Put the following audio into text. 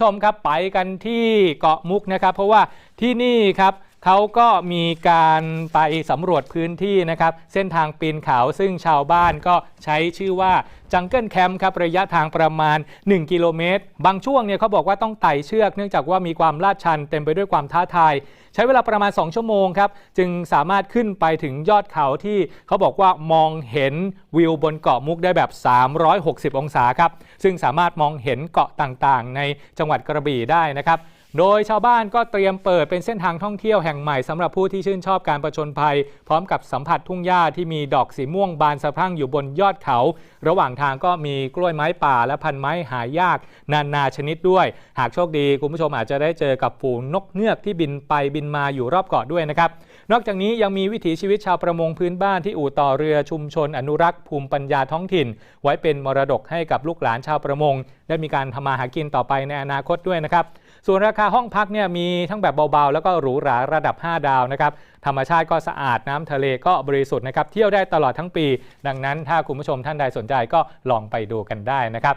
ชมครับไปกันที่เกาะมุกนะครับ เพราะว่าที่นี่ครับ เขาก็มีการไปสำรวจพื้นที่นะครับ เส้นทางปีนเขาซึ่งชาวบ้านก็ใช้ชื่อว่าจังเกิลแคมป์ครับระยะทางประมาณ 1 กิโลเมตร บางช่วงเนี่ยเขาบอกว่าต้องไต่เชือก เนื่องจากว่ามีความลาดชันเต็มไปด้วยความท้าทาย ใช้เวลาประมาณ 2 ชั่วโมงครับ จึงสามารถขึ้นไปถึงยอดเขาที่เขาบอกว่ามองเห็นวิวบนเกาะมุกได้แบบ 360 องศาครับซึ่งสามารถมองเห็นเกาะต่างๆ ในจังหวัดกระบี่ได้นะครับ โดยชาวบ้านก็เตรียมเปิดเป็นเส้นทางท่องเที่ยวแห่งใหม่สำหรับผู้ที่ชื่นชอบการประชนภัย พร้อมกับสัมผัสทุ่งหญ้าที่มีดอกสีม่วงบานสะพรั่งอยู่บนยอดเขา ระหว่างทางก็มีกล้วยไม้ป่าและพันไม้หายาก นานาชนิดด้วย หากโชคดีคุณผู้ชมอาจจะได้เจอกับฝูงนกเงือกที่บินไปบินมาอยู่รอบเกาะด้วยนะครับนอกจากนี้ยังมีวิถีชีวิตชาวประมงพื้นบ้านที่อู่ต่อเรือชุมชนอนุรักษ์ภูมิปัญญาท้องถิ่น ไว้เป็นมรดกให้กับลูกหลานชาวประมง ได้มีการทำมาหากินต่อไปในอนาคตด้วยนะครับ ส่วนราคาห้องพักเนี่ยมีทั้งแบบเบาๆ แล้วก็หรูหราระดับ 5 ดาวนะครับธรรมชาติก็สะอาดน้ำทะเลก็บริสุทธิ์นะครับเที่ยวได้ตลอดทั้งปี ดังนั้นถ้าคุณผู้ชมท่านใดสนใจก็ลองไปดูกันได้นะครับ